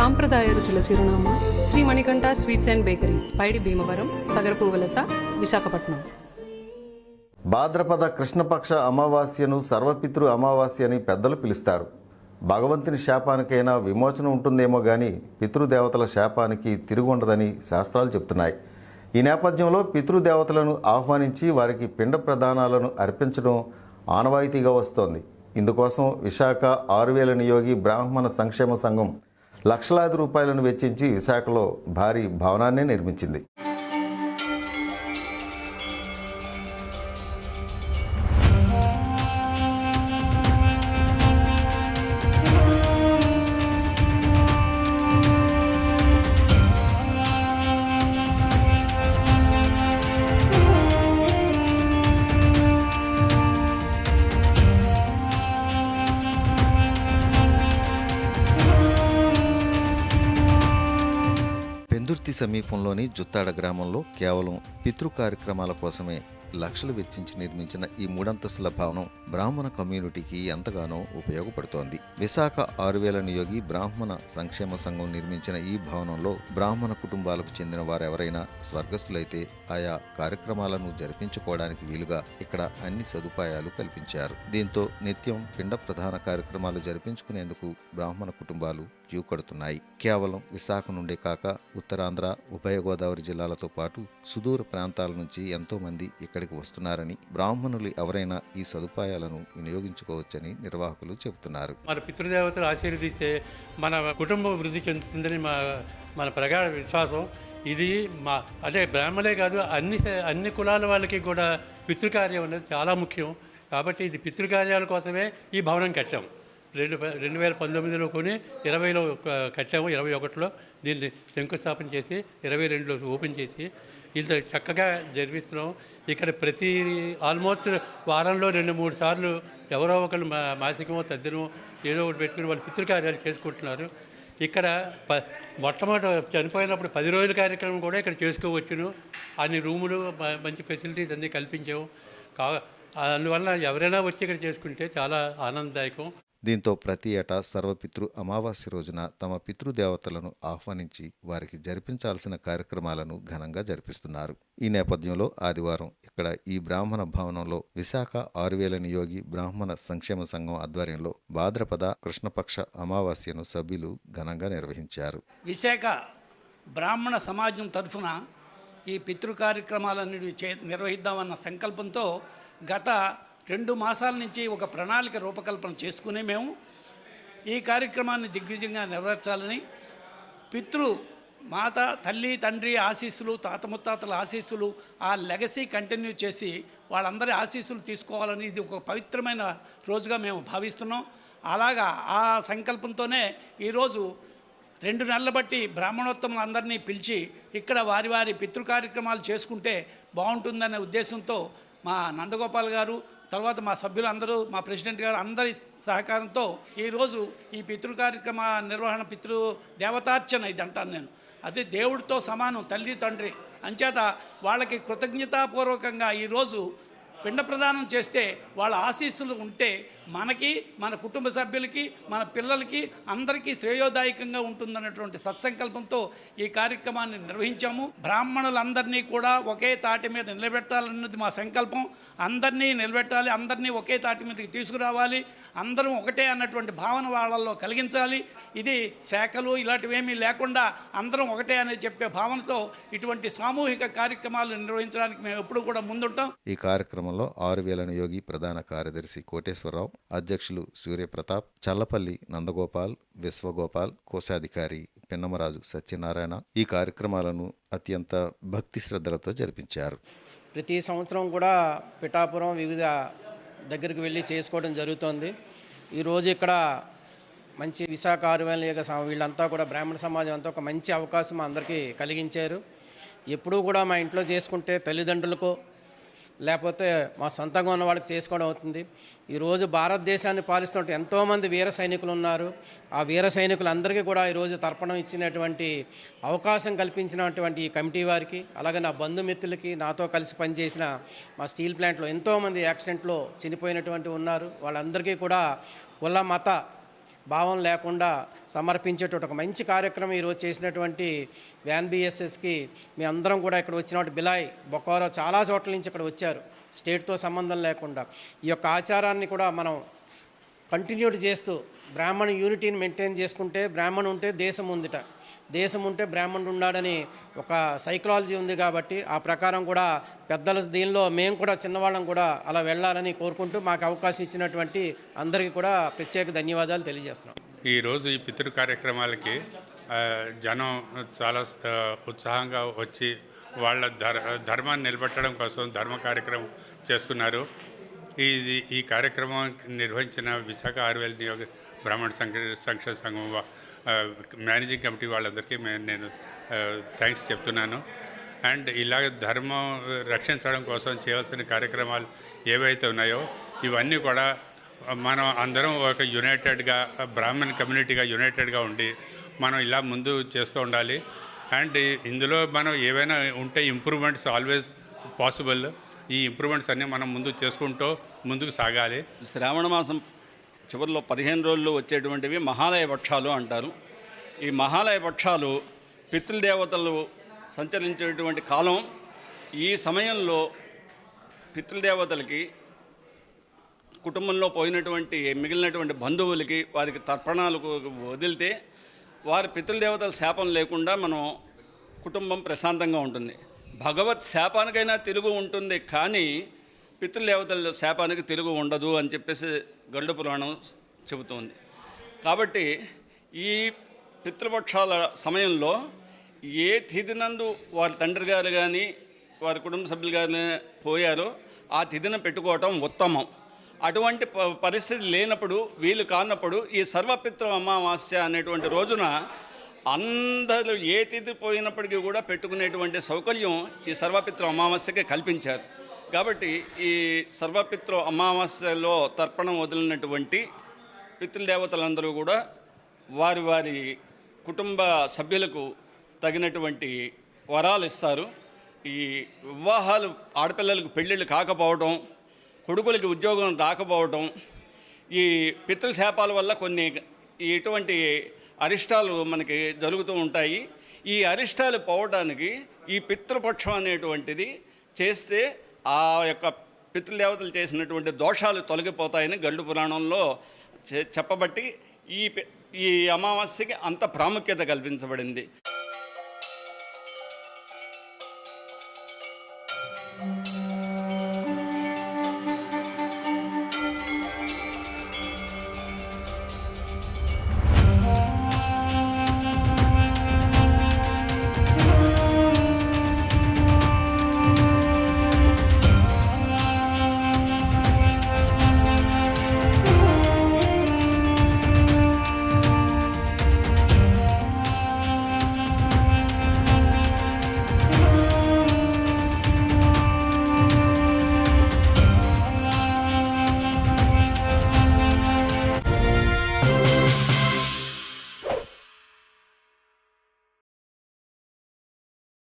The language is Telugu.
సాంప్రదాయ రుచుల చిరునామా Shri Manikanta sweets and bakery Paidi Bhimavaram Tagarapu Valasa Visakhapatnam. భాద్రపద కృష్ణపక్ష అమావాస్యను సర్వపితృ అమావాస్య అని పెద్దలు పిలుస్తారు. భగవంతుని శాపానికైనా విమోచన ఉంటుందేమో కానీ పితృదేవతల శాపానికి తిరుగుండదని శాస్త్రాలు చెప్తున్నాయి. ఈ నేపథ్యంలో పితృదేవతలను ఆహ్వానించి వారికి పిండ ప్రదానాలను అర్పించడం ఆనవాయితీగా వస్తోంది. ఇందుకోసం విశాఖ ఆరువేల నియోగి బ్రాహ్మణ సంక్షేమ సంఘం లక్షలాది రూపాయలను వెచ్చించి విశాఖలో భారీ భవనాన్ని నిర్మించింది. సమీపంలోని జుత్తాడ గ్రామంలో కేవలం పితృ కార్యక్రమాల కోసమే లక్షలు వెచ్చించి నిర్మించిన ఈ మూడంతస్తుల భవనం బ్రాహ్మణ కమ్యూనిటీకి ఎంతగానో ఉపయోగపడుతోంది. విశాఖ ఆరువేల నియోగి బ్రాహ్మణ సంక్షేమ సంఘం నిర్మించిన ఈ భవనంలో బ్రాహ్మణ కుటుంబాలకు చెందిన వారెవరైనా స్వర్గస్థులైతే ఆయా కార్యక్రమాలను జరిపించుకోవడానికి వీలుగా ఇక్కడ అన్ని సదుపాయాలు కల్పించారు. దీంతో నిత్యం పిండ ప్రధాన కార్యక్రమాలు జరిపించుకునేందుకు బ్రాహ్మణ కుటుంబాలు క్యూ కడుతున్నాయి కేవలం విశాఖ నుండే కాక ఉత్తరాంధ్ర ఉభయ గోదావరి జిల్లాలతో పాటు సుదూర ప్రాంతాల నుంచి ఎంతోమంది ఇక్కడికి వస్తున్నారని బ్రాహ్మణులు ఎవరైనా ఈ సదుపాయాలను వినియోగించుకోవచ్చని నిర్వాహకులు చెబుతున్నారు. మన పితృదేవతలు ఆశీర్వదిస్తే మన కుటుంబం వృద్ధి చెందుతుందని మా మన ప్రగాఢ విశ్వాసం. ఇది మా అదే బ్రాహ్మణే కాదు అన్ని అన్ని కులాల వాళ్ళకి కూడా పితృకార్యం అనేది చాలా ముఖ్యం. కాబట్టి ఇది పితృకార్యాల కోసమే ఈ భవనం కట్టాం. రెండు రెండు వేల పంతొమ్మిదిలో కొని ఇరవైలో కట్టాము ఇరవై ఒకటిలో దీన్ని శంకుస్థాపన చేసి ఇరవై రెండులో ఓపెన్ చేసి ఇంత చక్కగా జరిపిస్తున్నాం. ఇక్కడ ప్రతి ఆల్మోస్ట్ వారంలో రెండు మూడు సార్లు ఎవరో ఒకరు మా మాసికమో తద్దినమో ఏదో ఒకటి పెట్టుకుని వాళ్ళు పితృకార్యాలు చేసుకుంటున్నారు. ఇక్కడ ప మొట్టమొదటి చనిపోయినప్పుడు పది రోజుల కార్యక్రమం కూడా ఇక్కడ చేసుకోవచ్చును. అన్ని రూములు మంచి ఫెసిలిటీస్ అన్నీ కల్పించాము. కా అందువల్ల ఎవరైనా వచ్చి ఇక్కడ చేసుకుంటే చాలా ఆనందదాయకం. దీంతో ప్రతి ఏటా సర్వపితృ అమావాస్య రోజున తమ పితృదేవతలను ఆహ్వానించి వారికి జరిపించాల్సిన కార్యక్రమాలను ఘనంగా జరిపిస్తున్నారు. ఈ నేపథ్యంలో ఆదివారం ఇక్కడ ఈ బ్రాహ్మణ భవనంలో విశాఖ ఆరువేల నియోగి బ్రాహ్మణ సంక్షేమ సంఘం ఆధ్వర్యంలో భాద్రపద కృష్ణపక్ష అమావాస్యను సభ్యులు ఘనంగా నిర్వహించారు. విశాఖ బ్రాహ్మణ సమాజం తరఫున ఈ పితృ కార్యక్రమాలన్నిటి చే నిర్వహిద్దామన్న సంకల్పంతో గత రెండు మాసాల నుంచి ఒక ప్రణాళిక రూపకల్పన చేసుకుని మేము ఈ కార్యక్రమాన్ని దిగ్విజయంగా నెరవేర్చాలని పితృ మాత తల్లి తండ్రి ఆశీస్సులు తాత ముత్తాతల ఆశీస్సులు ఆ లెగసీ కంటిన్యూ చేసి వాళ్ళందరి ఆశీస్సులు తీసుకోవాలని ఇది ఒక పవిత్రమైన రోజుగా మేము భావిస్తున్నాం. అలాగా ఆ సంకల్పంతోనే ఈరోజు రెండు నెలల బట్టి బ్రాహ్మణోత్తములు అందరినీ పిలిచి ఇక్కడ వారి వారి పితృ కార్యక్రమాలు చేసుకుంటే బాగుంటుందనే ఉద్దేశంతో మా నందగోపాల్ గారు తర్వాత మా సభ్యులు అందరూ మా ప్రెసిడెంట్ గారు అందరి సహకారంతో ఈరోజు ఈ పితృ కార్యక్రమ నిర్వహణ పితృ దేవతార్చన ఇది అంటాను నేను. అదే దేవుడితో సమానం తల్లి తండ్రి. అంచేత వాళ్ళకి కృతజ్ఞతాపూర్వకంగా ఈరోజు పిండ ప్రదానం చేస్తే వాళ్ళ ఆశీస్సులు ఉంటే మనకి మన కుటుంబ సభ్యులకి మన పిల్లలకి అందరికీ శ్రేయోదాయకంగా ఉంటుందన్నటువంటి సత్సంకల్పంతో ఈ కార్యక్రమాన్ని నిర్వహించాము. బ్రాహ్మణులందరినీ కూడా ఒకే తాటి మీద నిలబెట్టాలన్నది మా సంకల్పం. అందరినీ నిలబెట్టాలి అందరినీ ఒకే తాటి మీదకి తీసుకురావాలి అందరం ఒకటే అన్నటువంటి భావన వాళ్ళల్లో కలిగించాలి. ఇది శాఖలు ఇలాంటివేమీ లేకుండా అందరం ఒకటే అని చెప్పే భావనతో ఇటువంటి సామూహిక కార్యక్రమాలు నిర్వహించడానికి మేము ఎప్పుడు కూడా ముందుంటాం. ఈ కార్యక్రమంలో ఆరు వేల నియోగి ప్రధాన కార్యదర్శి కోటేశ్వరరావు అధ్యక్షులు సూర్యప్రతాప్ చల్లపల్లి నందగోపాల్ విశ్వగోపాల్ కోశాధికారి పిన్నమరాజు సత్యనారాయణ ఈ కార్యక్రమాలను అత్యంత భక్తి శ్రద్ధలతో జరిపించారు. ప్రతి సంవత్సరం కూడా పిఠాపురం వివిధ దగ్గరికి వెళ్ళి చేసుకోవడం జరుగుతోంది. ఈరోజు ఇక్కడ మంచి విశాఖ ఆరువేల వీళ్ళంతా కూడా బ్రాహ్మణ సమాజం అంతా ఒక మంచి అవకాశం అందరికీ కలిగించారు. ఎప్పుడూ కూడా మా ఇంట్లో చేసుకుంటే తల్లిదండ్రులకు లేకపోతే మా సొంతంగా ఉన్న వాళ్ళకి చేసుకోవడం అవుతుంది. ఈరోజు భారతదేశాన్ని పాలిస్తున్నట్టు ఎంతోమంది వీర సైనికులు ఉన్నారు. ఆ వీర సైనికులందరికీ కూడా ఈరోజు తర్పణం ఇచ్చినటువంటి అవకాశం కల్పించినటువంటి ఈ కమిటీ వారికి అలాగే నా బంధుమిత్రులకి నాతో కలిసి పనిచేసిన మా స్టీల్ ప్లాంట్లో ఎంతోమంది యాక్సిడెంట్లో చనిపోయినటువంటి ఉన్నారు. వాళ్ళందరికీ కూడా కుల మత భావం లేకుండా సమర్పించేటువంటి ఒక మంచి కార్యక్రమం ఈరోజు చేసినటువంటి వ్యాన్ బిఎస్ఎస్కి మీ అందరం కూడా ఇక్కడ వచ్చినటువంటి బిలాయ్ బొకారో చాలా చోట్ల నుంచి ఇక్కడ వచ్చారు. స్టేట్తో సంబంధం లేకుండా. ఈ యొక్క ఆచారాన్ని కూడా మనం కంటిన్యూడ్ చేస్తూ బ్రాహ్మణ యూనిటీని మెయింటైన్ చేసుకుంటే బ్రాహ్మణ్ ఉంటే దేశం ఉందిట. దేశం ఉంటే బ్రాహ్మణుడు ఉన్నాడని ఒక సైకలాలజీ ఉంది కాబట్టి ఆ ప్రకారం కూడా పెద్దల దీనిలో మేము కూడా చిన్నవాళ్ళం కూడా అలా వెళ్ళాలని కోరుకుంటూ మాకు అవకాశం ఇచ్చినటువంటి అందరికీ కూడా ప్రత్యేక ధన్యవాదాలు తెలియజేస్తున్నాం. ఈరోజు ఈ పితృ కార్యక్రమాలకి జనం చాలా ఉత్సాహంగా వచ్చి వాళ్ళ ధర్ ధర్మాన్ని నిలబెట్టడం కోసం ధర్మ కార్యక్రమం చేసుకున్నారు ఇది ఈ కార్యక్రమం నిర్వహించిన విశాఖ ఆరువేల నియోగ బ్రాహ్మణ సంక్ష సంక్షేమ సంఘం మేనేజింగ్ కమిటీ వాళ్ళందరికీ నేను థ్యాంక్స్ చెప్తున్నాను. అండ్ ఇలాగ ధర్మం రక్షించడం కోసం చేయాల్సిన కార్యక్రమాలు ఏవైతే ఉన్నాయో ఇవన్నీ కూడా మనం అందరం ఒక యునైటెడ్గా బ్రాహ్మణ్ కమ్యూనిటీగా యునైటెడ్గా ఉండి మనం ఇలా ముందు చేస్తూ ఉండాలి. అండ్ ఇందులో మనం ఏవైనా ఉంటే ఇంప్రూవ్మెంట్స్ ఆల్వేస్ పాసిబుల్. ఈ ఇంప్రూవ్మెంట్స్ అన్నీ మనం ముందు చేసుకుంటూ ముందుకు సాగాలి. శ్రావణ మాసం చివరిలో పదిహేను రోజుల్లో వచ్చేటువంటివి మహాలయ పక్షాలు అంటారు. ఈ మహాలయ పక్షాలు పితృదేవతలు సంచరించేటువంటి కాలం. ఈ సమయంలో పితృదేవతలకి కుటుంబంలో పోయినటువంటి మిగిలినటువంటి బంధువులకి వారికి తర్పణాలు వదిలితే వారి పితృదేవతల శాపం లేకుండా మనం కుటుంబం ప్రశాంతంగా ఉంటుంది. భగవత్ శాపానికైనా తిరుగు ఉంటుంది. కానీ పితృదేవతల శాపానికి తిరుగు ఉండదు అని చెప్పేసి గరుడ పురాణం చెబుతోంది. కాబట్టి ఈ పితృపక్షాల సమయంలో ఏ తిథినందు వారి తండ్రి గారు కానీ వారి కుటుంబ సభ్యులు కానీ పోయారో ఆ తిథిన పెట్టుకోవటం ఉత్తమం. అటువంటి ప- పరిస్థితి లేనప్పుడు వీలు కానప్పుడు ఈ సర్వపిత్ర అమావాస్య అనేటువంటి రోజున అందరూ ఏ తిథి పోయినప్పటికీ కూడా పెట్టుకునేటువంటి సౌకర్యం ఈ సర్వపిత్ర అమావాస్యకి కల్పించారు. కాబట్టి ఈ సర్వపిత్ర అమావాస్యలో తర్పణం వదిలినటువంటి పితృదేవతలందరూ కూడా వారి వారి కుటుంబ సభ్యులకు తగినటువంటి వరాలు ఇస్తారు. ఈ వివాహాలు ఆడపిల్లలకు పెళ్ళిళ్ళు కాకపోవడం కొడుకులకి ఉద్యోగం రాకపోవడం ఈ పితృశాపాల వల్ల కొన్ని ఇటువంటి అరిష్టాలు మనకి జరుగుతూ ఉంటాయి. ఈ అరిష్టాలు పోవడానికి ఈ పితృపక్షం అనేటువంటిది చేస్తే ఆ యొక్క పితృదేవతలు చేసినటువంటి దోషాలు తొలగిపోతాయని గళ్ళు పురాణంలో చె- చెప్పబట్టి ఈ ఈ అమావాస్యకి అంత ప్రాముఖ్యత కల్పించబడింది.